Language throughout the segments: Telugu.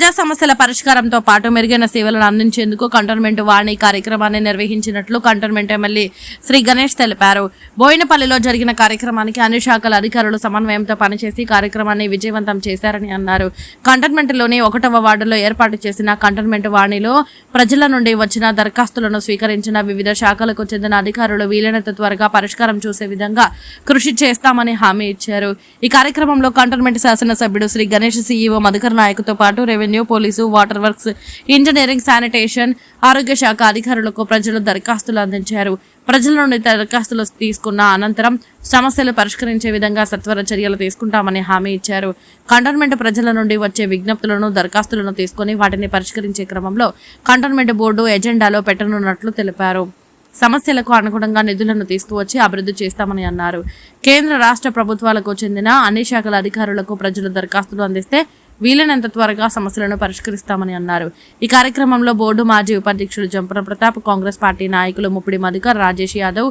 ప్రజా సమస్యల పరిష్కారంతో పాటు మెరుగైన సేవలను అందించేందుకు కంటోన్మెంట్ వాణి కార్యక్రమాన్ని నిర్వహించినట్లు కంటోన్మెంట్ ఎమ్మెల్యే శ్రీ గణేష్ తెలిపారు. బోయినపల్లిలో జరిగిన కార్యక్రమానికి అన్ని శాఖల అధికారులు సమన్వయంతో పనిచేసి కార్యక్రమాన్ని విజయవంతం చేశారని అన్నారు. కంటోన్మెంట్లోని ఒకటవ వార్డులో ఏర్పాటు చేసిన కంటోన్మెంట్ వాణిలో ప్రజల నుండి వచ్చిన దరఖాస్తులను స్వీకరించిన వివిధ శాఖలకు చెందిన అధికారులు వీలైనంత త్వరగా పరిష్కారం చూసే విధంగా కృషి చేస్తామని హామీ ఇచ్చారు. ఈ కార్యక్రమంలో కంటోన్మెంట్ శాసనసభ్యుడు శ్రీ గణేష్ సీఈఓ మధుకర్ నాయక్తో పాటు revenue police water works engineering sanitation ఆరోగ్య శాఖ అధికారులకు ప్రజలు దరఖాస్తులు అందించారు. ప్రజల నుండి దరఖాస్తులు తీసుకున్న అనంతరం సమస్యలు పరిష్కరించే విధంగా సత్వర చర్యలు తీసుకుంటామని హామీ ఇచ్చారు. కంటోన్మెంట్ ప్రజల నుండి వచ్చే విజ్ఞప్తులను దరఖాస్తులను తీసుకుని వాటిని పరిష్కరించే క్రమంలో కంటోన్మెంట్ బోర్డు ఎజెండాలో పెట్టనున్నట్లు తెలిపారు. సమస్యలకు అనుగుణంగా నిధులను తీసుకువచ్చి అభివృద్ధి చేస్తామని అన్నారు. కేంద్ర రాష్ట్ర ప్రభుత్వాలకు చెందిన అన్ని శాఖల అధికారులకు ప్రజలు దరఖాస్తులు అందిస్తే వీలైనంత త్వరగా సమస్యలను పరిష్కరిస్తామని అన్నారు. ఈ కార్యక్రమంలో బోర్డు మాజీ ఉపాధ్యక్షుడు జంపన ప్రతాప్ కాంగ్రెస్ పార్టీ నాయకులు ముప్పిడి మధుకర్ రాజేష్ యాదవ్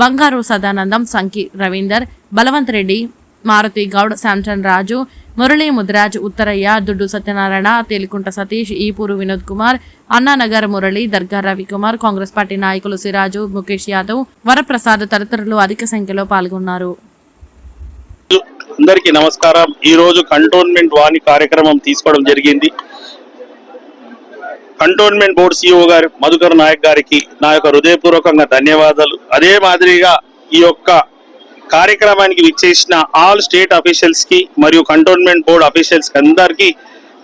బంగారు సదానందం సంకి రవీందర్ బలవంత్ రెడ్డి మారుతి గౌడ్ శాంసన్ రాజు మురళీ ముద్రాజ్ ఉత్తరయ్య దుడ్డు సత్యనారాయణ తేలికుంట సతీష్ ఈపూరు వినోద్ కుమార్ అన్నానగర్ మురళి దర్గా రవికుమార్ కాంగ్రెస్ పార్టీ నాయకులు సిరాజు ముఖేష్ యాదవ్ వరప్రసాద్ తదితరులు అధిక సంఖ్యలో పాల్గొన్నారు. అందరికీ నమస్కారం. ఈరోజు కంటోన్మెంట్ వాణి కార్యక్రమం తీసుకోవడం జరిగింది. కంటోన్మెంట్ బోర్డు సిఇఓ గారు మధుకర్ నాయక్ గారికి నా యొక్క హృదయపూర్వకంగా ధన్యవాదాలు. అదే మాదిరిగా ఈ యొక్క కార్యక్రమానికి విచ్చేసిన ఆల్ స్టేట్ అఫీషియల్స్కి మరియు కంటోన్మెంట్ బోర్డు అఫీషియల్స్కి అందరికీ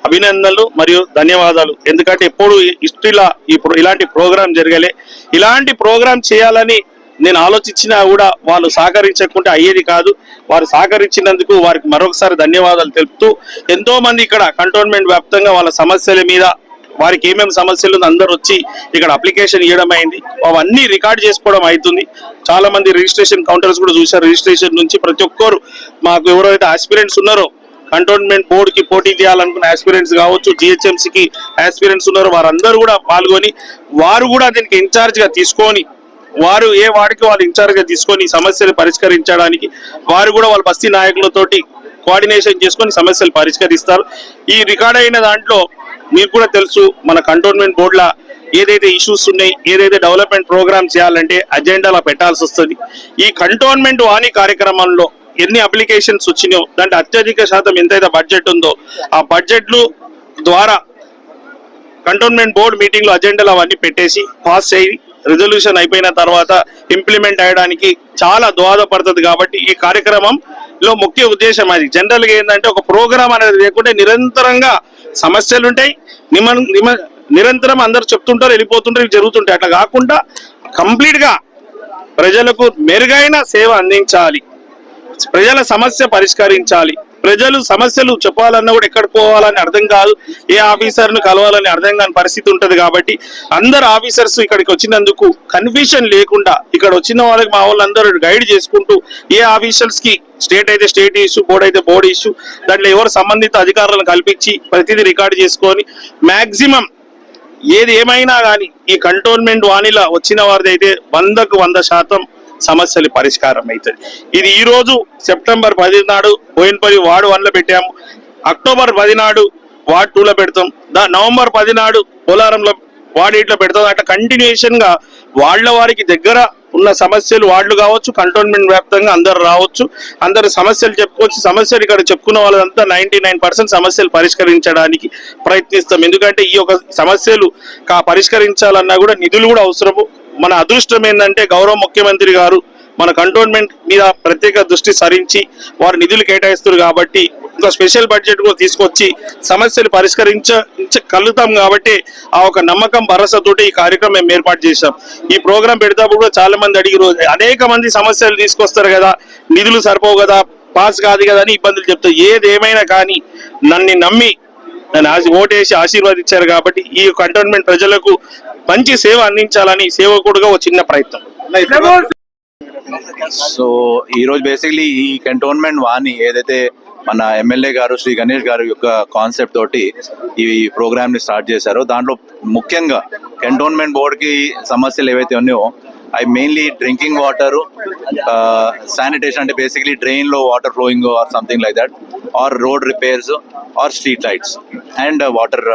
అభినందనలు మరియు ధన్యవాదాలు. ఎందుకంటే ఎప్పుడు హిస్టరీలో ఇప్పుడు ఇలాంటి ప్రోగ్రాం జరగలే. ఇలాంటి ప్రోగ్రాం చేయాలని నేను ఆలోచించినా కూడా వాళ్ళు సహకరించకుంటే అయ్యేది కాదు. వారు సహకరించినందుకు వారికి మరొకసారి ధన్యవాదాలు తెలుపుతూ ఎంతో మంది ఇక్కడ కంటోన్మెంట్ వ్యాప్తంగా వాళ్ళ సమస్యల మీద వారికి ఏమేమి సమస్యలు ఉందో అందరూ వచ్చి ఇక్కడ అప్లికేషన్ ఇవ్వడం అయింది. అవన్నీ రికార్డ్ చేసుకోవడం అవుతుంది. చాలా మంది రిజిస్ట్రేషన్ కౌంటర్స్ కూడా చూశారు. రిజిస్ట్రేషన్ నుంచి ప్రతి ఒక్కరు మాకు ఎవరైతే ఆస్పిరెంట్స్ ఉన్నారో కంటోన్మెంట్ బోర్డుకి పోటీ చేయాలనుకున్న ఆస్పిరెంట్స్ కావచ్చు జిహెచ్ఎంసీకి ఆస్పిరెంట్స్ ఉన్నారు వారందరూ కూడా పాల్గొని వారు కూడా దీనికి ఇన్ఛార్జ్గా తీసుకొని వారు ఏ వాడికి వాళ్ళు ఇన్ఛార్జ్గా తీసుకొని సమస్యలు పరిష్కరించడానికి వారు కూడా వాళ్ళ బస్తీ నాయకులతోటి కోఆర్డినేషన్ చేసుకొని సమస్యలు పరిష్కరిస్తారు. ఈ రికార్డ్ అయిన దాంట్లో మీకు కూడా తెలుసు మన కంటోన్మెంట్ బోర్డుల ఏదైతే ఇష్యూస్ ఉన్నాయి ఏదైతే డెవలప్మెంట్ ప్రోగ్రామ్ చేయాలంటే అజెండాలో పెట్టాల్సి వస్తుంది. ఈ కంటోన్మెంట్ వాణి కార్యక్రమంలో ఎన్ని అప్లికేషన్స్ వచ్చినాయో దాంట్లో అత్యధిక శాతం ఎంతైతే బడ్జెట్ ఉందో ఆ బడ్జెట్లు ద్వారా కంటోన్మెంట్ బోర్డు మీటింగ్లో అజెండాలు అవన్నీ పెట్టేసి పాస్ చేయి. రిజల్యూషన్ అయిపోయిన తర్వాత ఇంప్లిమెంట్ అయ్యడానికి చాలా దోహదపడుతుంది కాబట్టి ఈ కార్యక్రమంలో ముఖ్య ఉద్దేశం అది. జనరల్గా ఏంటంటే ఒక ప్రోగ్రామ్ అనేది లేకుంటే నిరంతరంగా సమస్యలు ఉంటాయి నిమ నిమ- నిరంతరం అందరు చెప్తుంటారు వెళ్ళిపోతుంటారు ఇవి జరుగుతుంటాయి. అట్లా కాకుండా కంప్లీట్గా ప్రజలకు మెరుగైన సేవ అందించాలి. ప్రజల సమస్య పరిష్కరించాలి. ప్రజలు సమస్యలు చెప్పాలన్నా కూడా ఎక్కడ పోవాలని అర్థం కాదు. ఏ ఆఫీసర్ను కలవాలని అర్థం కాని పరిస్థితి ఉంటుంది కాబట్టి అందరు ఆఫీసర్స్ ఇక్కడికి వచ్చినందుకు కన్ఫ్యూషన్ లేకుండా ఇక్కడ వచ్చిన వాళ్ళకి మా వాళ్ళందరూ గైడ్ చేసుకుంటూ ఏ ఆఫీసర్స్కి స్టేట్ అయితే స్టేట్ ఇష్యూ బోర్డు అయితే బోర్డు ఇష్యూ దాంట్లో ఎవరు సంబంధిత అధికారులను కల్పించి ప్రతిదీ రికార్డు చేసుకొని మ్యాక్సిమం ఏది ఏమైనా కానీ ఈ కంటోన్మెంట్ వాణిలా వచ్చిన వారిది అయితే వందకు వంద శాతం సమస్యలు పరిష్కారం అవుతుంది ఇది ఈ రోజు సెప్టెంబర్ పది నాడు పోయినపల్లి వార్డు వన్లో పెట్టాము. అక్టోబర్ పది నాడు వార్డ్ పెడతాం. దా నవంబర్ పది నాడు పోలారంలో వార్డ్ ఎయిట్లో పెడతాం. అట్లా కంటిన్యూషన్గా వాళ్ళ వారికి దగ్గర ఉన్న సమస్యలు వాళ్ళు కావచ్చు కంటోన్మెంట్ వ్యాప్తంగా అందరు రావచ్చు. అందరు సమస్యలు చెప్పుకోవచ్చు. సమస్యలు ఇక్కడ చెప్పుకున్న వాళ్ళంతా నైన్టీ నైన్ పర్సెంట్ సమస్యలు పరిష్కరించడానికి ప్రయత్నిస్తాం. ఎందుకంటే ఈ యొక్క సమస్యలు కా పరిష్కరించాలన్నా కూడా నిధులు కూడా అవసరము. మన అదృష్టం ఏంటంటే గౌరవ ముఖ్యమంత్రి గారు మన కంటోన్మెంట్ మీద ప్రత్యేక దృష్టి సరించి వారు నిధులు కేటాయిస్తారు కాబట్టి ఇంకా స్పెషల్ బడ్జెట్ కూడా తీసుకొచ్చి సమస్యలు పరిష్కరించగలుగుతాం కాబట్టి ఆ ఒక నమ్మకం భరోసాతోటి ఈ కార్యక్రమం మేము ఏర్పాటు చేశాం. ఈ ప్రోగ్రాం పెడతాప్పుడు కూడా చాలా మంది అడిగిరు అనేక మంది సమస్యలు తీసుకొస్తారు కదా నిధులు సరిపోవు కదా పాస్ కాదు కదా అని ఇబ్బందులు చెప్తారు. ఏది ఏమైనా కానీ నన్ను నమ్మి నన్ను ఆశ- ఓటేసి ఆశీర్వదించారు కాబట్టి ఈ కంటోన్మెంట్ ప్రజలకు మంచి సేవ అందించాలని సేవకుడుగా ఒక చిన్న ప్రయత్నం. సో ఈ రోజు బేసిక్లీ ఈ కంటోన్మెంట్ వాణి ఏదైతే మన ఎమ్మెల్యే గారు శ్రీ గణేష్ గారు యొక్క కాన్సెప్ట్ తోటి ఈ ప్రోగ్రామ్ని స్టార్ట్ చేశారో దాంట్లో ముఖ్యంగా కంటోన్మెంట్ బోర్డ్కి సమస్యలు ఏవైతే ఉన్నాయో అవి మెయిన్లీ డ్రింకింగ్ వాటర్ శానిటేషన్ అంటే basically డ్రైన్లో water flowing or something like that or road repairs or street lights and water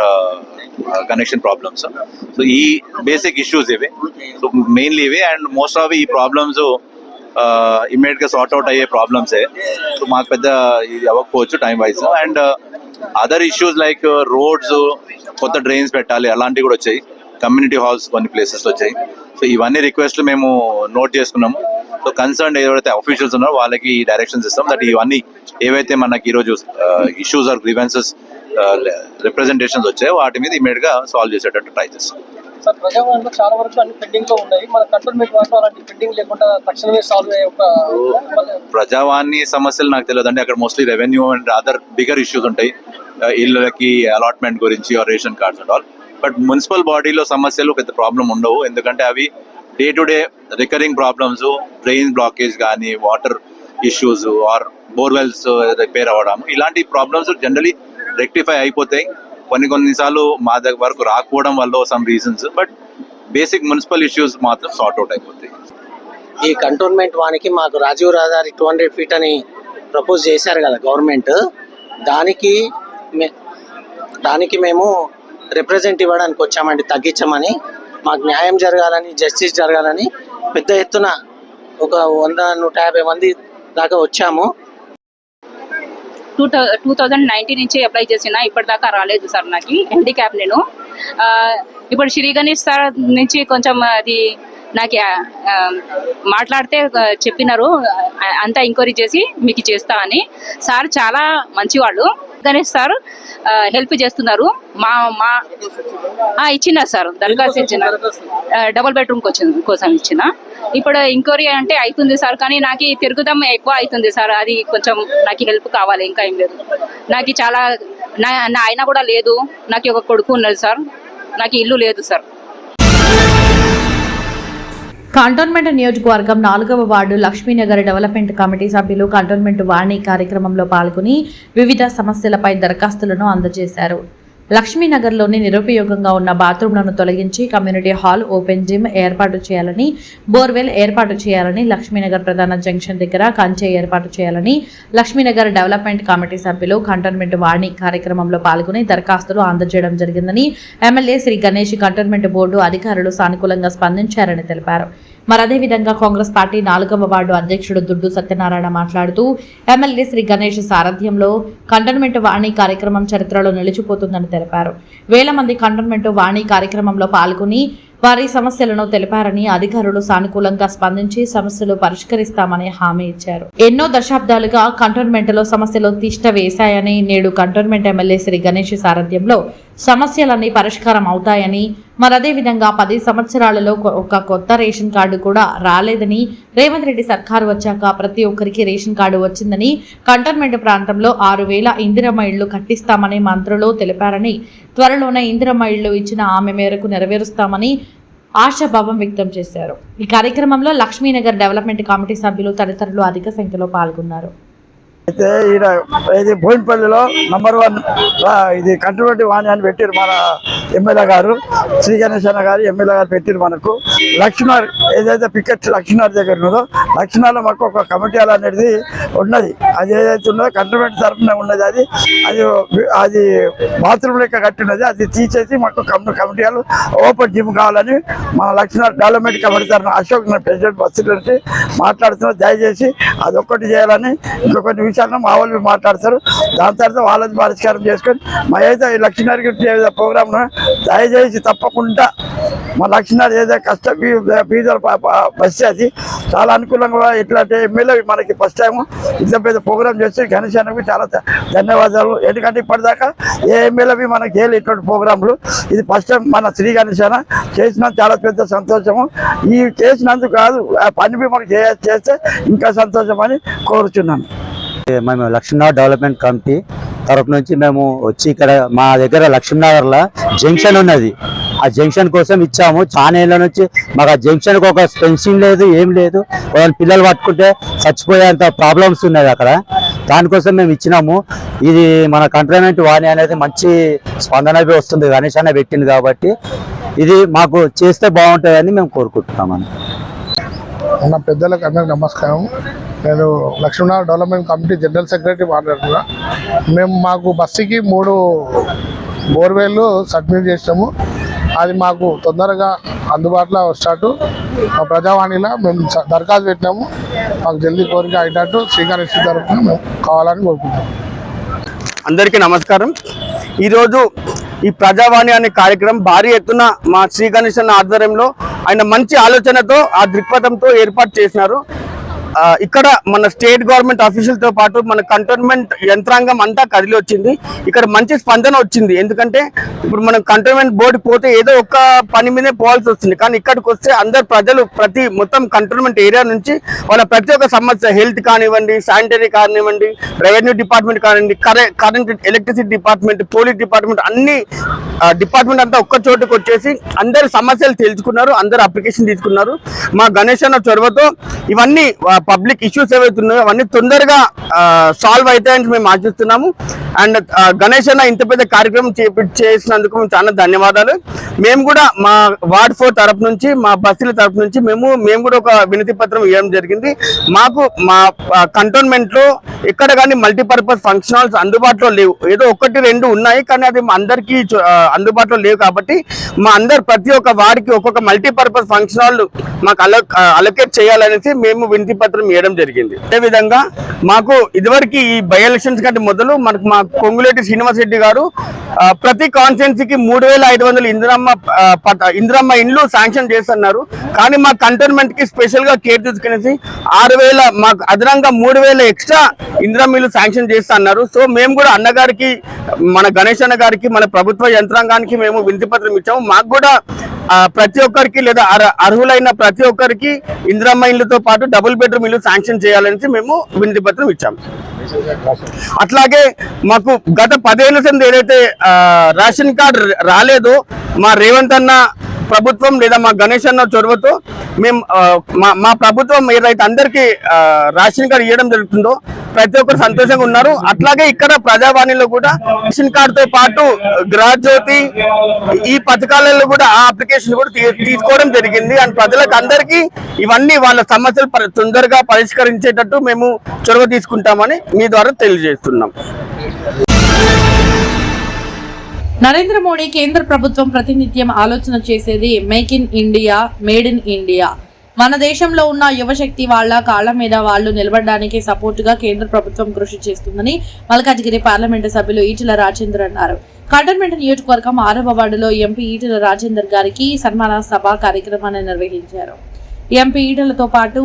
connection problems so ఈ బేసిక్ ఇష్యూస్ ఇవి. సో మెయిన్లీ ఇవి. అండ్ మోస్ట్ ఆఫ్ ఈ ప్రాబ్లమ్స్ ఇమీడియట్గా సార్ట్ అవుట్ అయ్యే ప్రాబ్లమ్సే సో మాకు పెద్ద ఇది అవ్వకపోవచ్చు time wise and other issues like roads కొత్త డ్రైన్స్ పెట్టాలి అలాంటివి కూడా వచ్చాయి. కమ్యూనిటీ హాల్స్ కొన్ని ప్లేసెస్ వచ్చాయి. సో ఇవన్నీ రిక్వెస్ట్లు మేము నోట్ చేసుకున్నాము సో కన్సర్న్ ఎవరైతే అఫీషియల్స్ ఉన్నారో వాళ్ళకి డైరెక్షన్స్ ఇస్తాం. దట్ ఇవన్నీ ఏవైతే మనకి ఈరోజు ఇష్యూస్ ఆర్ గ్రీవెన్సెస్ రిప్రజెంటేషన్స్ వచ్చాయో. వాటి మీద ఇమీడియట్గా సాల్వ్ చేసేటట్టు ట్రై చేస్తాం. సార్ ప్రజావాణిలో చాలా వరకు అన్ని పెండింగ్లో ఉన్నాయి. మన కంటోన్మెంట్ వాటిలో అలాంటి పెండింగ్ లేకుండా తక్షణమే సాల్వ్ అయ్యే ఒక ప్రజావాణి సమస్యలు నాకు తెలియదు అంటే అక్కడ mostly revenue and other bigger issues ఉంటాయి. ఇళ్ళకి అలాట్మెంట్ గురించి ration cards and all but municipal బాడీలో సమస్యలు పెద్ద ప్రాబ్లం ఉండవు. ఎందుకంటే అవి day to day recurring problems drain blockage కానీ water issues or borewells repair అవ్వడం. ఇలాంటి ప్రాబ్లమ్స్ జనరలీ రెక్టిఫై అయిపోతాయి. కొన్ని కొన్నిసార్లు మా దగ్గర వరకు రాకపోవడం వల్ల some reasons but basic municipal issues మాత్రం సార్ట్ అవుట్ అయిపోతాయి. ఈ కంటోన్మెంట్ వానికి మాకు రాజీవ్ రహదారి టూ హండ్రెడ్ ఫీట్ అని ప్రపోజ్ చేశారు కదా గవర్నమెంట్ దానికి మే దానికి మేము రిప్రజెంట్ ఇవ్వడానికి వచ్చామండి తగ్గించమని. మాకు న్యాయం జరగాలని జస్టిస్ జరగాలని పెద్ద ఎత్తున ఒక వంద నూట యాభై మంది దాకా వచ్చాము. టూ టూ థౌజండ్ నైన్టీన్ నుంచి అప్లై చేసిన ఇప్పటిదాకా రాలేదు సార్ నాకు హ్యాండిక్యాప్ నేను. ఇప్పుడు శ్రీ గణేష్ సార్ నుంచి కొంచెం అది నాకు మాట్లాడితే చెప్పినారు. అంతా ఎంక్వైరీ చేసి మీకు చేస్తా అని. సార్ చాలా మంచివాళ్ళు. గణేష్ సార్ హెల్ప్ చేస్తున్నారు. మా మా ఇచ్చిన సార్ దరఖాస్తు ఇచ్చిన. డబుల్ బెడ్రూమ్ కోసం ఇచ్చిన. ఇప్పుడు ఎంక్వైరీ అంటే అవుతుంది సార్ కానీ నాకు ఈ తిరుగుదం ఎక్కువ అవుతుంది సార్. అది కొంచెం నాకు హెల్ప్ కావాలి ఇంకా ఏం లేదు. నాకు చాలా నా నా ఆయన కూడా లేదు. నాకు ఒక కొడుకు ఉన్నది సార్. నాకు ఇల్లు లేదు సార్. కంటోన్మెంట్ నియోజకవర్గం నాలుగవ వార్డు లక్ష్మీనగర్ డెవలప్మెంట్ కమిటీ సభ్యులు కంటోన్మెంట్ వాణి కార్యక్రమంలో పాల్గొని వివిధ సమస్యలపై దరఖాస్తులను అందజేశారు. లక్ష్మీనగర్లోని నిరుపయోగంగా ఉన్న బాత్రూంలను తొలగించి కమ్యూనిటీ హాల్ ఓపెన్ జిమ్ ఏర్పాటు చేయాలని బోర్వెల్ ఏర్పాటు చేయాలని లక్ష్మీనగర్ ప్రధాన జంక్షన్ దగ్గర కంచె ఏర్పాటు చేయాలని లక్ష్మీనగర్ డెవలప్మెంట్ కమిటీ సభ్యులు కంటోన్మెంట్ వాణి కార్యక్రమంలో పాల్గొని దరఖాస్తులు అందజేయడం జరిగిందని MLA Shri Ganesh cantonment board అధికారులు సానుకూలంగా స్పందించారని తెలిపారు. మరి అదేవిధంగా కాంగ్రెస్ పార్టీ నాలుగవ వార్డు అధ్యక్షుడు దుడ్డు సత్యనారాయణ మాట్లాడుతూ ఎమ్మెల్యే శ్రీ గణేష్ సారథ్యంలో కంటోన్మెంట్ వాణి కార్యక్రమం చరిత్రలో నిలిచిపోతుందని తెలిపారు. వేల మంది కంటోన్మెంట్ వాణి కార్యక్రమంలో పాల్గొని వారి సమస్యలను తెలిపారని అధికారులు సానుకూలంగా స్పందించి సమస్యలు పరిష్కరిస్తామని హామీ ఇచ్చారు. ఎన్నో దశాబ్దాలుగా కంటోన్మెంట్లో సమస్యలు తిష్ట వేశాయని నేడు కంటోన్మెంట్ ఎమ్మెల్యే శ్రీ గణేష్ సారథ్యంలో సమస్యలన్నీ పరిష్కారం అవుతాయని మరదే విధంగా పది సంవత్సరాలలో ఒక కొత్త రేషన్ కార్డు కూడా రాలేదని రేవంత్ రెడ్డి సర్కారు వచ్చాక ప్రతి ఒక్కరికి రేషన్ కార్డు వచ్చిందని కంటోన్మెంట్ ప్రాంతంలో ఆరు వేల ఇందిరమ్మ ఇళ్ళు కట్టిస్తామని మంత్రులు తెలిపారని త్వరలోనే ఇందిరమ్మ ఇళ్ళు ఇచ్చిన ఆమె మేరకు నెరవేరుస్తామని ఆశాభావం వ్యక్తం చేశారు. ఈ కార్యక్రమంలో లక్ష్మీనగర్ డెవలప్మెంట్ కమిటీ సభ్యులు తదితరులు అధిక సంఖ్యలో పాల్గొన్నారు. అయితే ఈయన ఇది బోయినపల్లిలో నంబర్ వన్ ఇది కంట్రోల్ వాణి అని పెట్టారు మన ఎమ్మెల్యే గారు. శ్రీ గణేశన్న గారు ఎమ్మెల్యే గారు పెట్టారు మనకు. లక్ష్మణ్ ఏదైతే పికెట్ లక్ష్మణ్ దగ్గర ఉన్నదో లక్ష్మణ్లో మాకు ఒక కమిటీ అనేది ఉన్నది. అది ఏదైతే ఉన్నదో కంట్రోల్మెంట్ తరఫున ఉన్నది అది. అది అది బాత్రూమ్ లెక్క కట్టి ఉన్నది అది తీసేసి మాకు కమ్- కమిటీ ఓపెన్ జిమ్ కావాలని మన లక్ష్మణ్ డెవలప్మెంట్ కమిటీ తరఫున అశోక్ ప్రెసిడెంట్ బస్సు నుంచి మాట్లాడుతున్నారు. దయచేసి ఒక్కటి చేయాలని ఇంకొకటి కొన్ని మా వాళ్ళు మాట్లాడతారు. దాని తర్వాత వాళ్ళది పరిష్కారం చేసుకొని మా అయితే ఈ లక్ష్మీనారాయణ గారి ప్రోగ్రామ్ దయచేసి తప్పకుండా మా లక్ష్మీనారి ఏదైతే కష్ట బీ- బీదల బస్సు అది. చాలా అనుకూలంగా ఇట్లాంటి ఎమ్మెల్యే మనకి ఫస్ట్ టైం ఇంత పెద్ద ప్రోగ్రామ్ చేస్తే గణేశానికి చాలా ధన్యవాదాలు. ఎందుకంటే ఇప్పటిదాకా ఏ ఎమ్మెల్యే మనకి చేయలేదు ఇటువంటి ప్రోగ్రాంలు ఇది ఫస్ట్ టైం మన శ్రీ గణేశాన చేసిన చాలా పెద్ద సంతోషము. ఈ చేసినందుకు కాదు ఆ పని బి మనకు చేస్తే ఇంకా సంతోషం అని కోరుచున్నాను. మేము లక్ష్మీనగర్ డెవలప్మెంట్ కమిటీ తరపు నుంచి మేము వచ్చి ఇక్కడ మా దగ్గర లక్ష్మీనగర్లో జంక్షన్ ఉన్నది. ఆ జంక్షన్ కోసం ఇచ్చాము. చాలా ఏళ్ళ నుంచి మాకు ఆ జంక్షన్కి ఒక ఫెన్సింగ్ లేదు ఏం లేదు. వాళ్ళని పిల్లలు పట్టుకుంటే చచ్చిపోయేంత ప్రాబ్లమ్స్ ఉన్నాయి అక్కడ. దానికోసం మేము ఇచ్చినాము. ఇది మన కంట్రైన్మెంట్ వాణి అనేది మంచి స్పందన వస్తుంది. గణేష్ అన్న పెట్టింది కాబట్టి ఇది మాకు చేస్తే బాగుంటుందని మేము కోరుకుంటున్నామని ఉన్న పెద్దలకు అందరికి నమస్కారం. నేను Lakshmana development committee general secretary మాట్లాడుతున్నా. మేము మాకు బస్సుకి మూడు బోర్వెల్లు సబ్మిట్ చేసినాము. అది మాకు తొందరగా అందుబాటులో వస్తాటు మా ప్రజావాణిలో మేము దరఖాస్తు పెట్టినాము. మాకు జల్దీ కోరిక అయ్యేటట్టు స్వీకరించిన తరఫున మేము కావాలని కోరుకుంటున్నాం. అందరికీ నమస్కారం. ఈరోజు ఈ ప్రజావాణి అనే కార్యక్రమం భారీ ఎత్తున మా శ్రీ గణేష్ ఆధ్వర్యంలో ఆయన మంచి ఆలోచనతో ఆ దృక్పథంతో ఏర్పాటు చేసినారు. ఇక్కడ మన స్టేట్ గవర్నమెంట్ ఆఫీసులతో తో పాటు మన కంటోన్మెంట్ యంత్రాంగం అంతా కదిలి వచ్చింది. ఇక్కడ మంచి స్పందన వచ్చింది. ఎందుకంటే ఇప్పుడు మనం కంటోన్మెంట్ బోర్డు పోతే ఏదో ఒక పని మీదే పోవాల్సి వస్తుంది. కానీ ఇక్కడికి వస్తే అందరు ప్రజలు ప్రతి మొత్తం కంటోన్మెంట్ ఏరియా నుంచి వాళ్ళ ప్రతి ఒక్క సమస్య హెల్త్ కానివ్వండి శానిటరీ కానివ్వండి రెవెన్యూ డిపార్ట్మెంట్ కానివ్వండి current electricity department police department అన్ని డిపార్ట్మెంట్ అంతా ఒక్క చోటుకు వచ్చేసి అందరి సమస్యలు తెలుసుకున్నారు అందరు అప్లికేషన్ తీసుకున్నారు. మా గణేష్ అన్న చొరవతో ఇవన్నీ పబ్లిక్ ఇష్యూస్ ఏవైతే ఉన్నాయో అవన్నీ తొందరగా సాల్వ్ అవుతాయని మేము ఆశిస్తున్నాము. అండ్ గణేష్ అన్న ఇంత పెద్ద కార్యక్రమం చేపి- చేసినందుకు మేము చాలా ధన్యవాదాలు. మేము కూడా మా వార్డ్ ఫోర్ తరపు నుంచి మా బస్సుల తరపు నుంచి మేము మేము కూడా ఒక వినతి పత్రం ఇవ్వడం జరిగింది. మాకు మా కంటోన్మెంట్లో ఎక్కడ కానీ మల్టీపర్పస్ ఫంక్షన్ హాల్స్ అందుబాటులో లేవు. ఏదో ఒకటి రెండు ఉన్నాయి కానీ అది మా అందరికీ ఆ, అందుబాటులో లేవు కాబట్టి మా అందరు ప్రతి ఒక్క వారికి ఒక్కొక్క మల్టీపర్పస్ ఫంక్షన్ హాల్ మాకు అలో అలొకేట్ చేయాలనేసి మేము వినతి పత్రం ఇవ్వడం జరిగింది. అదే విధంగా మాకు ఇదివరకు ఈ బై ఎలక్షన్స్ కంటే మొదలు మనకు మా కొంగులేటి శ్రీనివాస్ రెడ్డి గారు ప్రతి కాన్స్టిట్యున్సీకి మూడు వేల ఐదు వందలు ఇందిరమ్మ ఇందిరమ్మ ఇండ్లు శాంక్షన్ చేస్తున్నారు. కానీ మా కంటోన్మెంట్కి స్పెషల్గా కేర్ తీసుకునేసి ఆరు వేల మాకు అదనంగా మూడు వేల ఎక్స్ట్రా ఇందిరమ్మ ఇల్లు శాంక్షన్ చేస్తా అన్నారు సో మేము కూడా అన్నగారికి మన గణేష్ అన్న గారికి మన ప్రభుత్వ యంత్రాంగానికి మేము వినతి పత్రం ఇచ్చాము. మాకు కూడా ప్రతి ఒక్కరికి లేదా అర్హులైన ప్రతి ఒక్కరికి ఇందిరమ్మ ఇళ్ళతో పాటు డబుల్ బెడ్రూమ్ ఇల్లు శాంక్షన్ చేయాలని మేము వినతి పత్రం ఇచ్చాము అట్లాగే మాకు గత పదేళ్ళ సంది ఏదైతే రేషన్ కార్డు రాలేదో మా రేవంత్ అన్న ప్రభుత్వం లేదా మా గణేష్ అన్న చొరవతో మేము మా మా ప్రభుత్వం ఏదైతే అందరికీ రేషన్ కార్డు ఇవ్వడం జరుగుతుందో ప్రతి ఒక్కరు సంతోషంగా ఉన్నారు. అట్లాగే ఇక్కడ ప్రజావాణిలో కూడా రేషన్ కార్డుతో పాటు గ్రహజ్యోతి ఈ పథకాలలో కూడా ఆ అప్లికేషన్ కూడా తీ- తీసుకోవడం జరిగింది. అండ్ ప్రజలకు అందరికీ ఇవన్నీ వాళ్ళ సమస్యలు తొందరగా పరిష్కరించేటట్టు మేము చొరవ తీసుకుంటామని మీ ద్వారా తెలియజేస్తున్నాం. నరేంద్ర మోడీ కేంద్ర ప్రభుత్వం ప్రతినిత్యం ఆలోచన చేసేది make in India made in India. మన దేశంలో ఉన్న యువశక్తి వాళ్ళ కాళ్ళ మీద వాళ్ళు నిలబడడానికి సపోర్టుగా కేంద్ర ప్రభుత్వం కృషి చేస్తుందని మల్కాజ్గిరి పార్లమెంటు సభ్యులు ఈటెల రాజేందర్ అన్నారు. కంటోన్మెంట్ నియోజకవర్గం ఆరవ వార్డులో ఎంపీ ఈటెల రాజేందర్ గారికి సన్మాన సభ కార్యక్రమాన్ని నిర్వహించారు. ఎంపీ ఈటలతో పాటు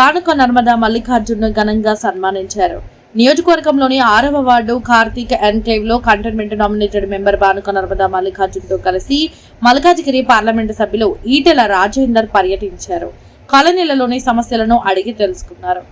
బానుక నర్మదా మల్లికార్జున్ ఘనంగా సన్మానించారు. నియోజకవర్గంలోని ఆరవ ward Karthik ఎన్క్లేవ్లో cantonment nominated member Bhanuka Narmada మల్లికార్జున్తో కలిసి మల్కాజిగిరి పార్లమెంటు సభ్యులు ఈటెల రాజేందర్ పర్యటించారు. కాలనీలలోని సమస్యలను అడిగి తెలుసుకున్నారు.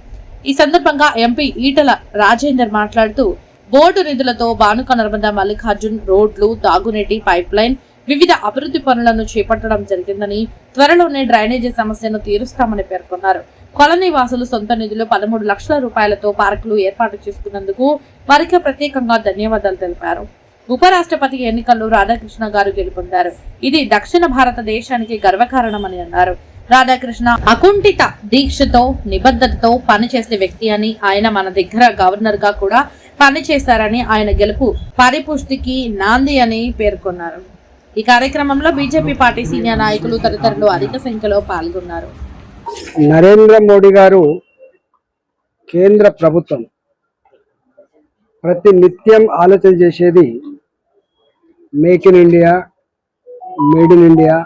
ఈ సందర్భంగా ఎంపీ ఈటల రాజేందర్ మాట్లాడుతూ బోర్డు నిధులతో భానుక నర్మదా మల్లికార్జున్ రోడ్లు తాగునీటి పైప్ లైన్ వివిధ అభివృద్ధి పనులను చేపట్టడం జరిగిందని త్వరలోనే డ్రైనేజీ సమస్యను తీరుస్తామని పేర్కొన్నారు. కాలనీ వాసులు సొంత నిధులు పదమూడు లక్షల రూపాయలతో పార్కులు ఏర్పాటు చేసుకున్నందుకు వారికి ప్రత్యేకంగా ధన్యవాదాలు తెలిపారు. ఉపరాష్ట్రపతి ఎన్నికల్లో రాధాకృష్ణ గారు గెలుపొందారు. ఇది దక్షిణ భారతదేశానికి గర్వకారణమని అన్నారు. రాధాకృష్ణ అకుంఠిత దీక్షతో నిబద్ధతతో పనిచేసే వ్యక్తి అని ఆయన మన దగ్గర గవర్నర్గా కూడా పనిచేశారని ఆయన గెలుపు పరిపుష్టికి నాంది అని పేర్కొన్నారు. ఈ కార్యక్రమంలో బీజేపీ పార్టీ సీనియర్ నాయకులు తదితరులు అధిక సంఖ్యలో పాల్గొన్నారు. నరేంద్ర మోడీ గారు కేంద్ర ప్రభుత్వం. ప్రతి నిత్యం ఆలోచన చేసేది make in India made in India.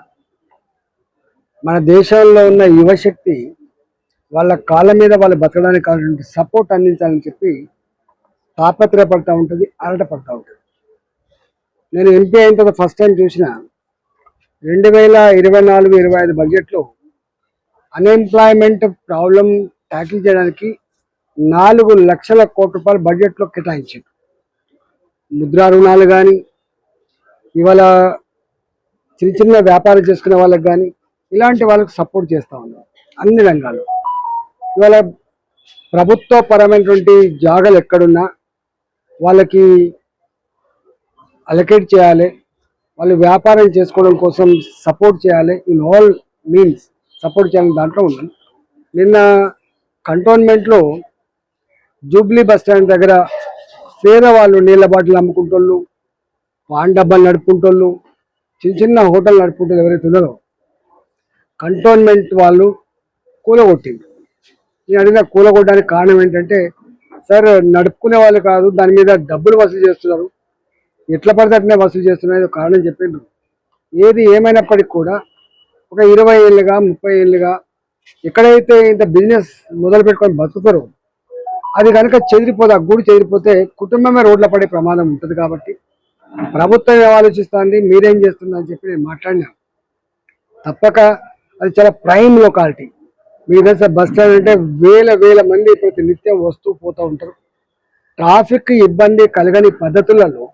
మన దేశంలో ఉన్న యువశక్తి వాళ్ళ కాళ్ళ మీద వాళ్ళు బతకడానికి కావాలంటే సపోర్ట్ అందించాలని చెప్పి తాపత్రయపడతా ఉంటుంది అలటపడతా ఉంటుంది. నేను ఎంపీ అయిన తర్వాత ఫస్ట్ టైం చూసిన రెండు వేల ఇరవై నాలుగు ఇరవై ఐదు బడ్జెట్లో అన్ఎంప్లాయ్మెంట్ ప్రాబ్లం ట్యాకిల్ చేయడానికి నాలుగు లక్షల కోట్ల రూపాయలు బడ్జెట్లో కేటాయించారు ముద్రా రుణాలు కానీ ఇవాళ చిన్న చిన్న వ్యాపారం చేసుకునే వాళ్ళకి కానీ ఇలాంటి వాళ్ళకి సపోర్ట్ చేస్తూ ఉన్నారు అన్ని రంగాల్లో. ఇవాళ ప్రభుత్వ పరమైనటువంటి జాగాలు ఎక్కడున్నా వాళ్ళకి అలకేట్ చేయాలి వాళ్ళు వ్యాపారం చేసుకోవడం కోసం సపోర్ట్ చేయాలి ఇన్ ఆల్ మీన్స్ సపోర్ట్ చేయాలని దాంట్లో ఉన్నాను నిన్న కంటోన్మెంట్లో జూబ్లీ బస్ స్టాండ్ దగ్గర పేదవాళ్ళు నీళ్ళ బాటిల్ అమ్ముకుంటోళ్ళు పాన్ డబ్బాలు నడుపుకుంటోళ్ళు చిన్న చిన్న హోటల్ నడుపుకుంటూ ఎవరైతే ఉన్నారో కంటోన్మెంట్ వాళ్ళు కూలగొట్టింది నేను అడిగిన కూలగొట్టడానికి కారణం ఏంటంటే సార్ నడుపుకునే వాళ్ళు కాదు దాని మీద డబ్బులు వసూలు చేస్తున్నారు. ఎట్లా పడితే అట్లనే వసూలు చేస్తున్నారు కారణం చెప్పిండ్రు ఏది ఏమైనప్పటికీ కూడా ఒక ఇరవై ఏళ్ళుగా ముప్పై ఏళ్ళుగా ఎక్కడైతే ఇంత బిజినెస్ మొదలు పెట్టుకొని బతుకుతారో అది కనుక చెదిరిపోతే ఆ గూడు చెదిరిపోతే కుటుంబమే రోడ్ల పడే ప్రమాదం ఉంటుంది కాబట్టి ప్రభుత్వం ఆలోచిస్తుంది మీరేం చేస్తుందని చెప్పి నేను మాట్లాడినా. తప్పక అది చాలా ప్రైమ్ లొకాలిటీ మీ దగ్గర బస్ స్టాండ్ అంటే వేల వేల మంది ప్రతి నిత్యం వస్తూ పోతూ ఉంటారు. ట్రాఫిక్ ఇబ్బంది కలగని పద్ధతులలో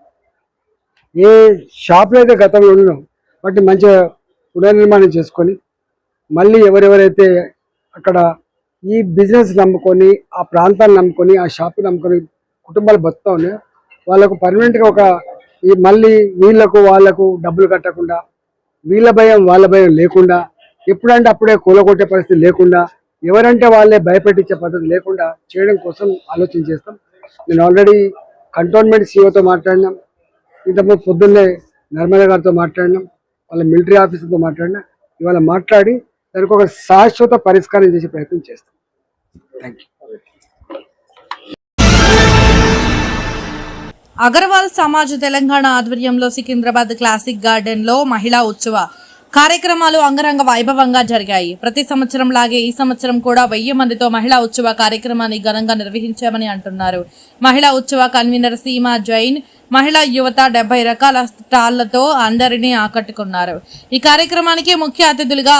ఏ షాపులు అయితే గతంలో ఉండడం వాటిని మంచిగా పునర్నిర్మాణం చేసుకొని మళ్ళీ ఎవరెవరైతే అక్కడ ఈ బిజినెస్ నమ్ముకొని ఆ ప్రాంతాన్ని నమ్ముకొని ఆ షాప్ నమ్ముకొని కుటుంబాలు బతుకుతా ఉన్నాయి వాళ్ళకు పర్మనెంట్గా ఒక ఈ మళ్ళీ వీళ్ళకు వాళ్ళకు డబ్బులు కట్టకుండా వీళ్ళ భయం వాళ్ళ భయం లేకుండా ఎప్పుడంటే అప్పుడే కూలగొట్టే పరిస్థితి లేకుండా ఎవరంటే వాళ్ళే భయపెట్టించే పద్ధతి లేకుండా చేయడం కోసం ఆలోచన చేస్తాం. నేను ఆల్రెడీ కంటోన్మెంట్ సీఓతో మాట్లాడినాం. ఇంతకుముందు పొద్దున్నే నర్మద గారితో మాట్లాడినాం. వాళ్ళ మిలిటరీ ఆఫీసర్తో మాట్లాడినా ఇవాళ మాట్లాడి దానికి ఒక శాశ్వత పరిష్కారం చేసే ప్రయత్నం చేస్తాం. థ్యాంక్ అగర్వాల్ సమాజ్ తెలంగాణ ఆధ్వర్యంలో సికింద్రాబాద్ క్లాసిక్ గార్డెన్లో మహిళా ఉత్సవ కార్యక్రమాలు అంగరంగ వైభవంగా జరిగాయి. ప్రతి సంవత్సరం లాగే ఈ సంవత్సరం కూడా వెయ్యి మందితో మహిళా ఉత్సవ కార్యక్రమాన్ని ఘనంగా నిర్వహించామని అంటున్నారు. మహిళా ఉత్సవ కన్వీనర్ సీమా జైన్ మహిళా యువత డెబ్బై రకాల స్టాళ్ళతో అందరినీ ఆకట్టుకున్నారు. ఈ కార్యక్రమానికి ముఖ్య అతిథులుగా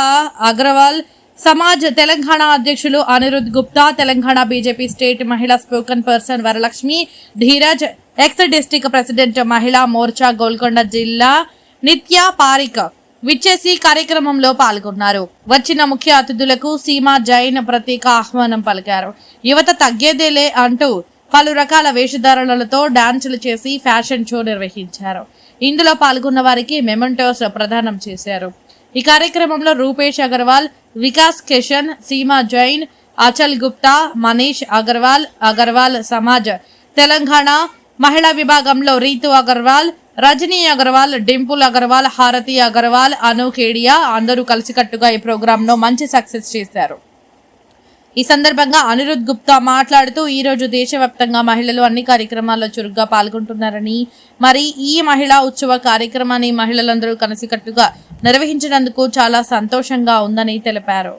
అగ్రవాల్ సమాజ్ తెలంగాణ అధ్యక్షులు అనిరుద్ గుప్తా తెలంగాణ బీజేపీ స్టేట్ మహిళా spoken person Varalakshmi Dheeraj ex district president Mahila Morcha Golconda జిల్లా నిత్య పారిక. విచ్చేసి కార్యక్రమంలో పాల్గొన్నారు. వచ్చిన ముఖ్య అతిథులకు సీమా జైన్ ప్రత్యేక ఆహ్వానం పలికారు. యువత తగ్గేదేలే అంటూ పలు రకాల వేషధారణలతో డాన్సులు చేసి ఫ్యాషన్ షో నిర్వహించారు. ఇందులో పాల్గొన్న వారికి మెమెంటోస్ ప్రదానం చేశారు. ఈ కార్యక్రమంలో రూపేష్ అగర్వాల్ వికాస్ కిషన్ సీమా జైన్ అచల్ గుప్తా మనీష్ అగర్వాల్ అగర్వాల్ సమాజ్ తెలంగాణ మహిళా విభాగంలో రీతు అగర్వాల్ రజనీ అగర్వాల్ డింపుల్ అగర్వాల్ హారతి అగర్వాల్ అను కేడియా అందరూ కలిసికట్టుగా ఈ ప్రోగ్రాంలో మంచి సక్సెస్ చేశారు. ఈ సందర్భంగా అనిరుద్ గుప్తా మాట్లాడుతూ ఈరోజు దేశవ్యాప్తంగా మహిళలు అన్ని కార్యక్రమాల్లో చురుగ్గా పాల్గొంటున్నారని మరి ఈ మహిళా ఉత్సవ కార్యక్రమాన్ని మహిళలందరూ కలిసికట్టుగా నిర్వహించినందుకు చాలా సంతోషంగా ఉందని తెలిపారు.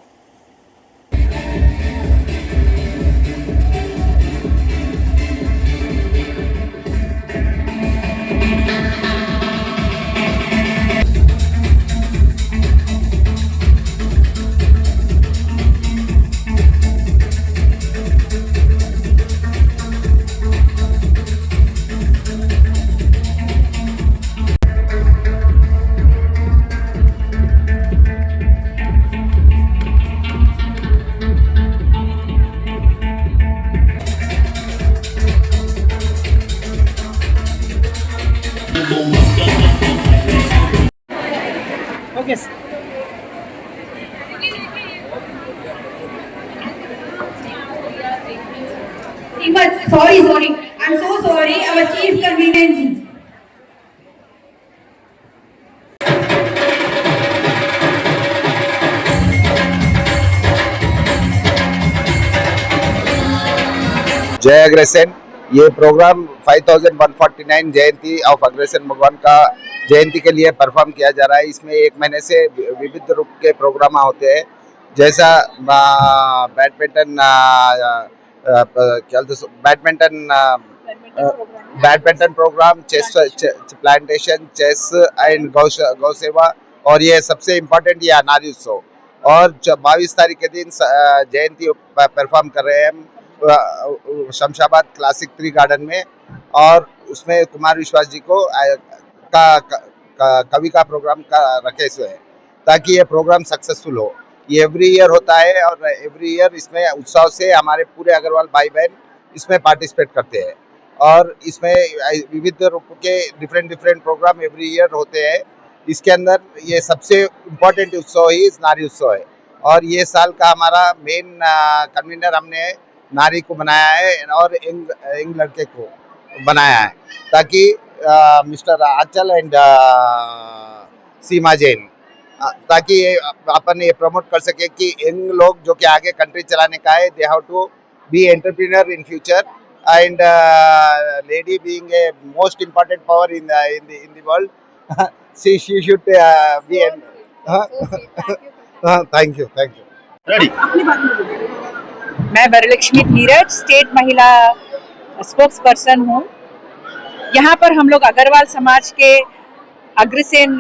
Sorry, sorry. I'm so sorry. Our chief convenience. जय अग्रसेन ये प्रोग्राम 5149 जयंती ऑफ़ अग्रसेन भगवान का जयंती के लिए परफॉर्म किया जा रहा है इसमें एक महीने से विविध रूप के प्रोग्राम होते हैं जैसा बैडमिंटन क्या badminton badminton program chess plantation chess and गौ गौ सेवा और ये सबसे इम्पोर्टेंट ये अनारी उत्सव। और बाईस तारीख के दिन जयंती परफॉर्म कर रहे हैं हम शमशाबाद क्लासिक ट्री गार्डन में और उसमें कुमार विश्वास जी को का, का, का कवि का प्रोग्राम का रखे हुए हैं ताकि ये प्रोग्राम सक्सेसफुल हो। ये एवरी ईयर होता है और एवरी ईयर इसमें उत्साह से हमारे पूरे अग्रवाल भाई बहन इसमें पार्टिसिपेट करते हैं। और इसमें विविध रूप के different different program every year होते हैं। इसके अंदर ये सबसे इम्पोर्टेंट उत्सव ही नारी उत्सव है। और ये साल का हमारा मेन कन्वीनर हमने नारी को बनाया है और यंग यंग लड़के को बनाया है। ताकि mister Aanchal and Seema Jain ताकि ये अपन ये प्रमोट कर सके कि यंग लोग जो कि आगे कंट्री चलाने का है they have to be entrepreneur in future and uh, lady being a most important power in the in the in the world she she should uh, be an uh, uh, thank you. Thank you ready मैं वरलक्ष्मी धीरज स्टेट महिला स्पोक्स पर्सन हूँ। यहाँ पर हम लोग अग्रवाल समाज के अग्रसेन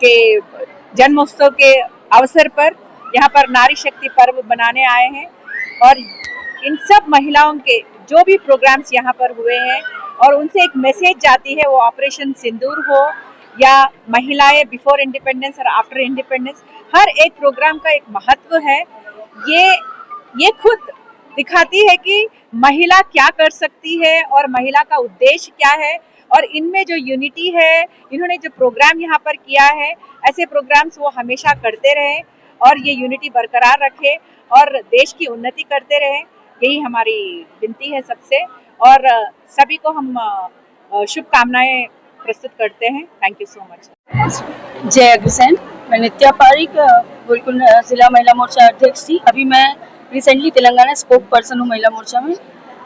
के जन्मोत्सव के अवसर पर यहाँ पर नारी शक्ति पर्व बनाने आए हैं और इन सब महिलाओं के जो भी प्रोग्राम्स यहाँ पर हुए हैं और उनसे एक मैसेज जाती है, वो ऑपरेशन सिंदूर हो या महिलाएँ बिफोर इंडिपेंडेंस और आफ्टर इंडिपेंडेंस हर एक प्रोग्राम का एक महत्व है। ये ये खुद दिखाती है कि महिला क्या कर सकती है और महिला का उद्देश्य क्या है और इनमें जो यूनिटी है, इन्होंने जो प्रोग्राम यहाँ पर किया है, ऐसे प्रोग्राम्स वो हमेशा करते रहे और ये यूनिटी बरकरार रखे और देश की उन्नति करते रहे। यही हमारी विनती है सबसे और सभी को हम शुभकामनाएँ प्रस्तुत करते हैं। थैंक यू सो मच जय अग्रसेन। मैं नित्या पारिक गोलकुंड जिला महिला मोर्चा अध्यक्ष थी। अभी मैं रिसेंटली तेलंगाना स्पोक पर्सन हूँ महिला मोर्चा में।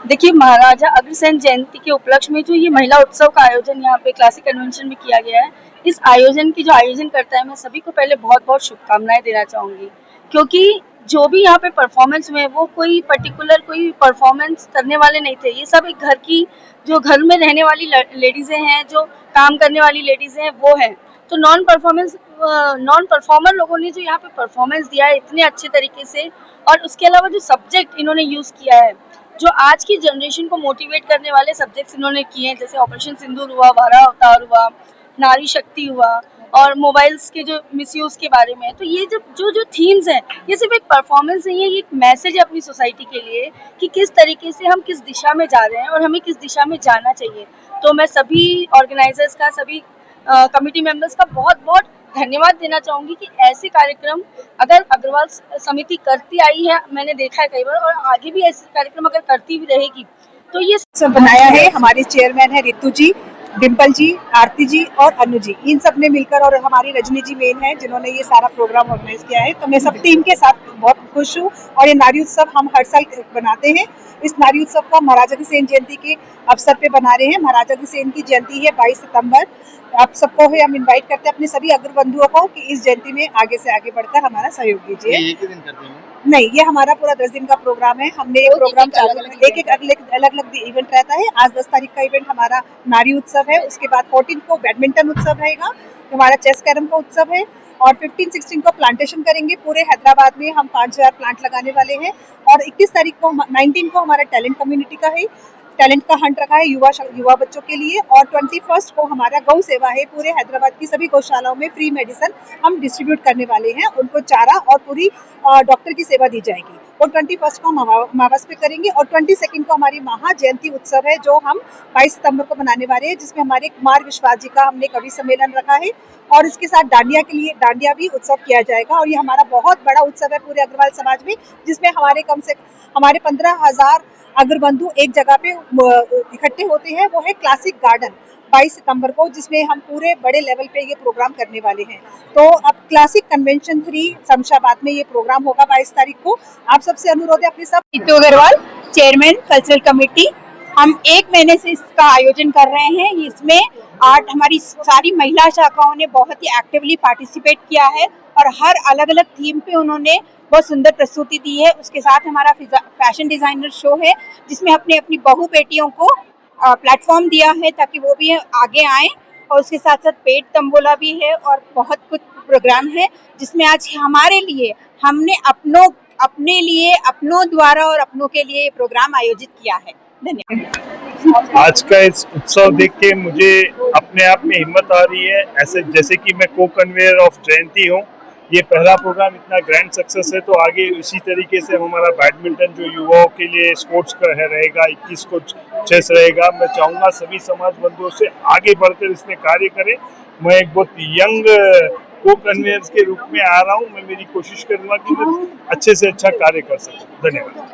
देखिए, महाराजा अग्रसेन जयंती के उपलक्ष्य में जो ये महिला उत्सव का आयोजन यहाँ पे क्लासिक कन्वेंशन में किया गया है, इस आयोजन की जो आयोजन करता है, मैं सभी को पहले बहुत बहुत शुभकामनाएँ देना चाहूँगी। क्योंकि जो भी यहाँ पे परफॉर्मेंस में वो कोई पर्टिकुलर कोई परफॉर्मेंस करने वाले नहीं थे। ये सब एक घर की, जो घर में रहने वाली लेडीजें हैं, जो काम करने वाली लेडीजें हैं, वो है। तो नॉन परफॉर्मेंस नॉन परफॉर्मर लोगों ने जो यहाँ पे परफॉर्मेंस दिया है, इतने अच्छे तरीके से, और उसके अलावा जो सब्जेक्ट इन्होंने यूज़ किया है जो आज की जनरेशन को मोटिवेट करने वाले सब्जेक्ट्स इन्होंने किए हैं, जैसे ऑपरेशन सिंदूर हुआ वारा अवतार हुआ, नारी शक्ति हुआ और मोबाइल्स के जो मिसयूज के बारे में। तो ये जो जो जो थीम्स हैं, ये सिर्फ़ एक परफॉर्मेंस नहीं है, ये एक मैसेज है अपनी सोसाइटी के लिए कि किस तरीके से हम किस दिशा में जा रहे हैं और हमें किस दिशा में जाना चाहिए। तो मैं सभी ऑर्गेनाइजर्स का, सभी कमिटी मेंबर्स का बहुत बहुत धन्यवाद देना चाहूँगी कि ऐसे कार्यक्रम अगर अग्रवाल समिति करती आई है, मैंने देखा है कई बार, और आगे भी ऐसे कार्यक्रम अगर करती भी रहेगी तो ये सब बनाया है हमारे चेयरमैन है रितु जी डिम्पल जी, आरती जी और अनु जी। इन सबने मिलकर और हमारी रजनी जी मेन है, जिन्होंने ये सारा प्रोग्राम ऑर्गेनाइज किया है तो मैं सब टीम के साथ बहुत खुश हूँ। और ये नारी उत्सव हम हर साल बनाते हैं। इस नारी उत्सव का महाराजा अग्रसेन जयंती के अवसर पे बना रहे हैं। महाराजा अग्रसेन की जयंती है 22 सितंबर। आप सबको है हम इनवाइट करते हैं अपने सभी अग्र बंधुओं को कि इस जयंती में आगे से आगे बढ़कर हमारा सहयोग दीजिए एक ही दिन करते हैं? नहीं ये हमारा पूरा दस दिन का प्रोग्राम है। हमने ये प्रोग्राम चालू एक एक अलग अलग अलग इवेंट रहता है। आज दस तारीख का इवेंट हमारा नारी उत्सव है। उसके बाद फोर्टीन को बैडमिंटन उत्सव रहेगा। हमारा चेस कैरम का उत्सव है और 15 16 को प्लांटेशन करेंगे। पूरे हैदराबाद में हम 5000 प्लांट लगाने वाले हैं और 21 तारीख को 19 को हमारा टैलेंट कम्युनिटी का है। टैलेंट का हंट रखा है युवा युवा बच्चों के लिए। और ट्वेंटी फ़र्स्ट को हमारा गौ सेवा है। पूरे हैदराबाद की सभी गौशालाओं में फ्री मेडिसिन हम डिस्ट्रीब्यूट करने वाले हैं। उनको चारा और पूरी डॉक्टर की सेवा दी जाएगी। और ट्वेंटी फ़र्स्ट को हम अमावस पे करेंगे और ट्वेंटी सेकेंड को हमारी महा जयंती उत्सव है, जो हम बाईस सितंबर को मनाने वाले हैं, जिसमें हमारे कुमार विश्वास जी का हमने कवि सम्मेलन रखा है। और इसके साथ डांडिया के लिए, डांडिया भी उत्सव किया जाएगा। और ये हमारा बहुत बड़ा उत्सव है पूरे अग्रवाल समाज में, जिसमें हमारे कम से, हमारे पंद्रह हज़ार अग्रबंधु एक जगह पे इकट्ठे होते हैं, वो है क्लासिक गार्डन 22 सितंबर को, जिसमें हम पूरे बड़े लेवल पे ये प्रोग्राम करने वाले हैं। तो अब क्लासिक कन्वेंशन थ्री शमशाबाद में ये प्रोग्राम होगा 22 तारीख को। आप सबसे अनुरोध है अपने सब Neetu Agarwal chairman cultural committee हम एक महीने से इसका आयोजन कर रहे हैं। इसमें आठ हमारी सारी महिला शाखाओं ने बहुत ही एक्टिवली पार्टिसिपेट किया है और हर अलग अलग थीम पे उन्होंने बहुत सुंदर प्रस्तुति दी है। उसके साथ हमारा फ़ैशन डिज़ाइनर शो है, जिसमें अपने अपनी बहु बेटियों को प्लेटफॉर्म दिया है ताकि वो भी आगे आए और उसके साथ साथ पेट तंबोला भी है और बहुत कुछ प्रोग्राम है, जिसमें आज हमारे लिए, हमने अपनों, अपने लिए, अपनों द्वारा और अपनों के लिए प्रोग्राम आयोजित किया है। धन्यवाद। आज का इस उत्सव देख के मुझे अपने आप में हिम्मत आ रही है, ऐसे जैसे कि मैं को कन्वेयर ऑफ़ जयंती हूँ। ये पहला प्रोग्राम इतना ग्रैंड सक्सेस है तो आगे इसी तरीके से हमारा बैडमिंटन जो युवाओं के लिए स्पोर्ट्स का है, रहेगा 21 को चेस रहेगा। मैं चाहूँगा सभी समाज बंधुओं से आगे बढ़कर इसमें कार्य करें। मैं एक बहुत यंग को कन्वेयर के रूप में आ रहा हूँ। मैं मेरी कोशिश करूँगा कि मैं अच्छे से अच्छा कार्य कर सकूँ। धन्यवाद।